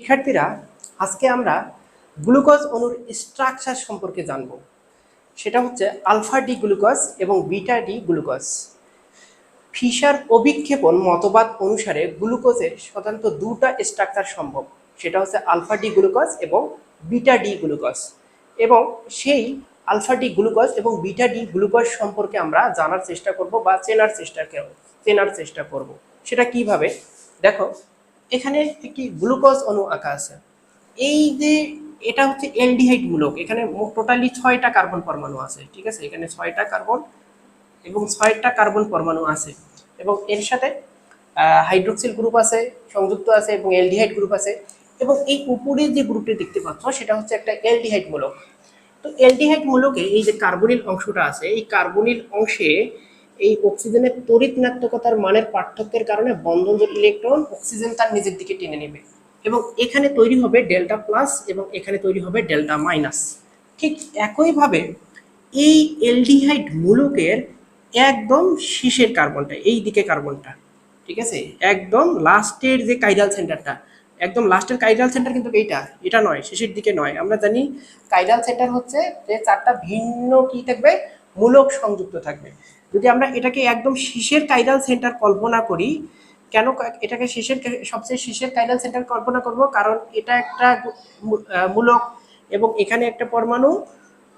শিক্ষার্থীরা, আজকে আমরা গ্লুকোজ অণুর স্ট্রাকচার সম্পর্কে জানব। সেটা হচ্ছে আলফা ডি গ্লুকোজ এবং বিটা ডি গ্লুকোজ। ফিশার অভিক্ষেপণ মতবাদ অনুসারে গ্লুকোজের সাধারণত দুটা স্ট্রাকচার সম্ভব। সেটা হচ্ছে আলফা ডি গ্লুকোজ এবং বিটা ডি গ্লুকোজ। এবং সেই আলফা ডি গ্লুকোজ এবং বিটা ডি গ্লুকোজ সম্পর্কে আমরা জানার চেষ্টা করব বা চেনার চেষ্টা চেনার চেষ্টা করব। সেটা কীভাবে? দেখো এখানে একটি গ্লুকোজ অণু আঁকা আছে। এই যে এটা হচ্ছে এলডিহাইড মূলক এখানে টোটালি ছয়টা কার্বন পরমাণু আছে, ঠিক আছে? এখানে ছয়টা কার্বন এবং ছয়টা কার্বন পরমাণু আছে। এবং এর সাথে হাইড্রোক্সিল গ্রুপ আছে, সংযুক্ত আছে এবং এলডিহাইড গ্রুপ আছে। এবং এই উপরে যে গ্রুপটি দেখতে পাচ্ছ, সেটা হচ্ছে একটা এলডিহাইড মূলক তো এলডিহাইড মূলকে এই যে কার্বনিল অংশটা আছে, এই কার্বনিল অংশে এই অক্সিজেনের তড়িৎ ঋণাত্মকতার মানের পার্থক্যের কারণে বন্ধনজোট ইলেকট্রন অক্সিজেন তার নিজের দিকে টেনে নেবে। এবং এখানে তৈরি হবে ডেল্টা প্লাস এবং এখানে তৈরি হবে ডেল্টা মাইনাস ঠিক একইভাবে এই এলডিহাইড মূলকের একদম শীষের কার্বনটা এই দিকে কার্বনটা ঠিক আছে? একদম লাস্টের যে কাইরাল সেন্টারটা একদম লাস্টের কাইরাল সেন্টার কিন্তু এইটা, এটা নয়, শেষের দিকে নয়। আমরা জানি কাইরাল সেন্টার হচ্ছে যে চারটা ভিন্ন কি থাকবে? মূলক সংযুক্ত থাকবে। যদি আমরা এটাকে একদম শীষের কাইরাল সেন্টার কল্পনা করি, কেন এটাকে শীষের সবচেয়ে শীষের কাইরাল সেন্টার কল্পনা করব? কারণ এটা একটা মূলক এবং এখানে একটা পরমাণু,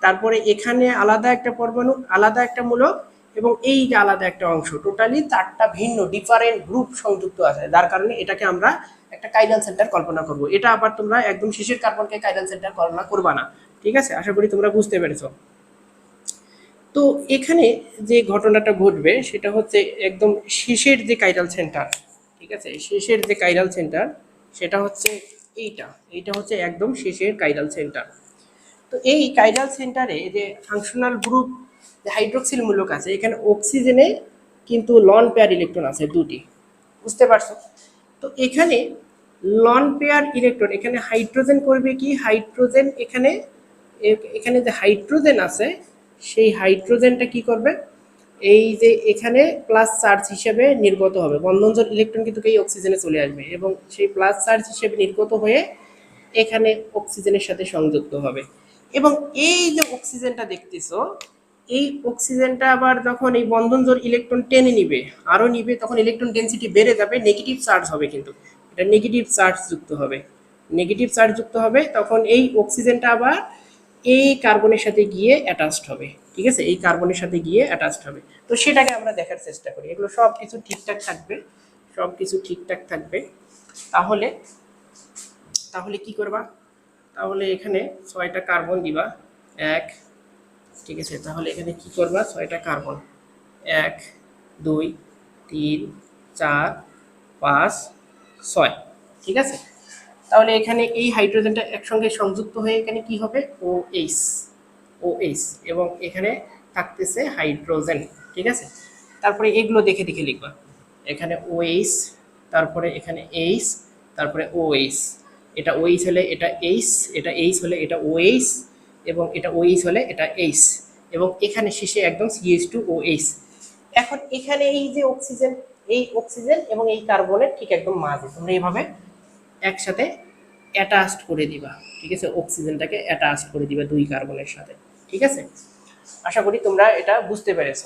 তারপরে এখানে আলাদা একটা পরমাণু, আলাদা একটা মূলক এবং এই যে আলাদা একটা অংশ টোটালি চারটা ভিন্ন ডিফারেন্ট গ্রুপ সংযুক্ত আছে। যার কারণে এটাকে আমরা একটা কাইরাল সেন্টার কল্পনা করব। এটা আবার তোমরা একদম শীষের কার্বনকে কাইরাল সেন্টার কল্পনা করবা না। ঠিক আছে? আশা করি তোমরা বুঝতে পেরেছ। তো এখানে যে ঘটনাটা ঘটবে, সেটা হচ্ছে একদম শেষের যে কাইরাল সেন্টার ঠিক আছে? শেষের যে কাইরাল সেন্টার সেটা হচ্ছে এইটা। এইটা হচ্ছে একদম শেষের কাইরাল সেন্টার তো এই কাইরাল সেন্টারে যে ফাংশনাল গ্রুপ যে হাইড্রোক্সিল মূলক আছে, এখানে অক্সিজেনে কিন্তু লন পেয়ার ইলেকট্রন আছে দুটি। বুঝতে পারছ? তো এখানে লন পেয়ার ইলেকট্রন এখানে হাইড্রোজেন করবে কি? হাইড্রোজেন এখানে এখানে যে হাইড্রোজেন আছে সেই হাইড্রোজেনটা কি করবে? এই যে এখানে প্লাস চার্জ হিসেবে নির্গত হবে। বন্ধনজোট ইলেকট্রন কিন্তু এই অক্সিজেনে চলে আসবে এবং সেই প্লাস চার্জ হিসেবে নির্গত হয়ে এখানে অক্সিজেনের সাথে সংযুক্ত হবে। এবং এই যে অক্সিজেনটা দেখতেছো, এই অক্সিজেনটা আবার যখন এই বন্ধনজোর ইলেকট্রন টেনে নিবে, আরও নিবে, তখন ইলেকট্রন ডেনসিটি বেড়ে যাবে নেগেটিভ চার্জ হবে কিন্তু। এটা নেগেটিভ চার্জ যুক্ত হবে। নেগেটিভ চার্জ যুক্ত হবে, তখন এই অক্সিজেনটা আবার এই কার্বনের সাথে গিয়ে অ্যাটাচড হবে, ঠিক আছে? এই কার্বনের সাথে গিয়ে অ্যাটাচড হবে। তো সেটাকে আমরা দেখার চেষ্টা করি। এগুলো সব কিছু ঠিকঠাক থাকবে সব কিছু ঠিকঠাক থাকবে। তাহলে তাহলে কি করবা? তাহলে এখানে ছয়টা কার্বন দিবা। এক, ঠিক আছে? তাহলে এখানে কি করবা? ছয়টা কার্বন। এক, দুই, তিন, চার, পাঁচ, ছয়, ঠিক আছে? তাহলে এখানে এই হাইড্রোজেনটা একসঙ্গে সংযুক্ত হয়ে এখানে কি হবে? ও এইচ ও এইচ এবং এখানে থাকতেছে হাইড্রোজেন, ঠিক আছে? তারপরে এগুলো দেখে দেখে লিখবা। এখানে ও এইচ তারপরে এখানে এইচ তারপরে ও এইচ এটা ওইচ হলে এটা এইচ এটা এইচ হলে এটা ওএইচ এবং এটা ওইচ হলে এটা এইচ এবং এখানে শেষে একদম সিএইচ টু ও এইচ এখন এখানে এই যে অক্সিজেন এই অক্সিজেন এবং এই কার্বনের ঠিক একদম মাঝে, তোমরা এইভাবে একসাথে অ্যাটাচড করে দিবা, ঠিক আছে? অক্সিজেনটাকে অ্যাটাচড করে দিবা দুই কার্বনের সাথে, ঠিক আছে? আশা করি তোমরা এটা বুঝতে পেরেছ।